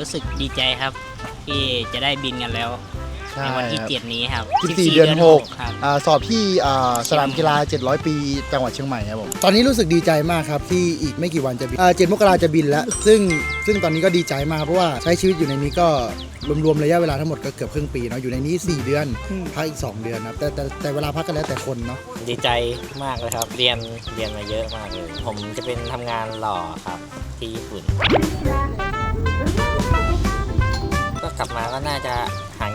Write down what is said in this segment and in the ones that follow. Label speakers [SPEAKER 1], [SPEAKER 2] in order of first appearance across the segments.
[SPEAKER 1] รู้สึกดีใจครับ ที่จะได้บินกันแล้ว
[SPEAKER 2] ใช่
[SPEAKER 1] ในวันที่
[SPEAKER 2] ครับ
[SPEAKER 1] เจ็ดนี้ครับ
[SPEAKER 2] 14 เดือน
[SPEAKER 1] ครับ
[SPEAKER 2] 6อ่าสอบที่อ่าสนามกีฬา 700 ปีจังหวัดเชียงใหม่ครับผมตอนนี้รู้สึกดีใจมากครับที่อีกไม่กี่วันจะบินอ่า7มกราจะบินแล้ว ซึ่งซึ่งตอนนี้ก็ดีใจมากครับเพราะว่าใช้ชีวิตอยู่ในนี้ก็รวมๆระยะเวลาทั้งหมดก็เกือบครึ่งปีเนาะอยู่ในนี้ 4 เดือนพักอีก 2 เดือนนะครับแต่แต่แต่เวลาพักก็แล้วแต่คนเนาะ
[SPEAKER 3] ดีใจมากเลยครับ เรียนเรียนมาเยอะมากเลย ผมจะเป็นทำงานหล่อครับที่ญี่ปุ่นก็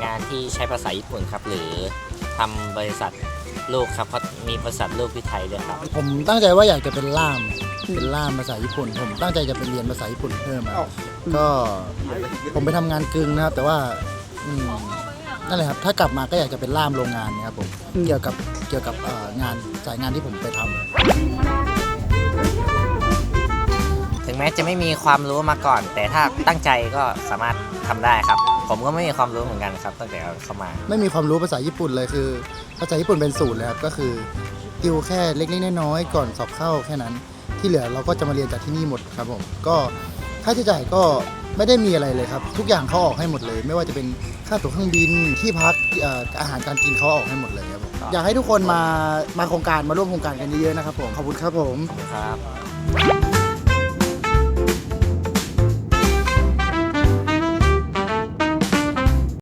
[SPEAKER 3] หางานที่ใช้ภาษาญี่ปุ่นครับ หรือทำบริษัทลูกครับเพราะมีบริษัทลูกที่ไทยด้วยครับ
[SPEAKER 2] ผมตั้งใจว่าอยากจะเป็นล่าม เป็นล่ามภาษาญี่ปุ่น ผมตั้งใจจะไปเรียนภาษาญี่ปุ่นเพิ่มอะก็ผมไปทำงานกึ่งนะครับ แต่ว่าอืมนั่นแหละครับ ถ้ากลับมาก็อยากจะเป็นล่ามโรงงานนะครับผมเกี่ยวกับเกี่ยวกับเอ่องานสายงานที่ผมไปทำ
[SPEAKER 3] ถึงแม้จะไม่มีความรู้มาก่อน แต่ถ้าตั้งใจก็สามารถทำได้ครับ ผมก็ไม่มีความรู้เหมือนกันครับตั้งแต่เข้ามา
[SPEAKER 2] ไม่มีความรู้ภาษาญี่ปุ่นเลยคือ ภาษาญี่ปุ่นเป็นศูนย์เลยครับก็คือติวแค่เล็กๆน้อยๆก่อนสอบเข้าแค่นั้น ที่เหลือเราก็จะมาเรียนจากที่นี่หมดครับผมก็ค่าใช้จ่ายก็ไม่ได้มีอะไรเลยครับ ทุกอย่างเขาออกให้หมดเลย ไม่ว่าจะเป็นค่าตั๋วเครื่องบินที่พักเอ่ออาหารการกินเขาออกให้หมดเลยครับผมอยากให้ทุกคนมามาโครงการมาร่วมโครงการกันเยอะๆนะครับผมขอบคุณครับผม
[SPEAKER 3] ครับ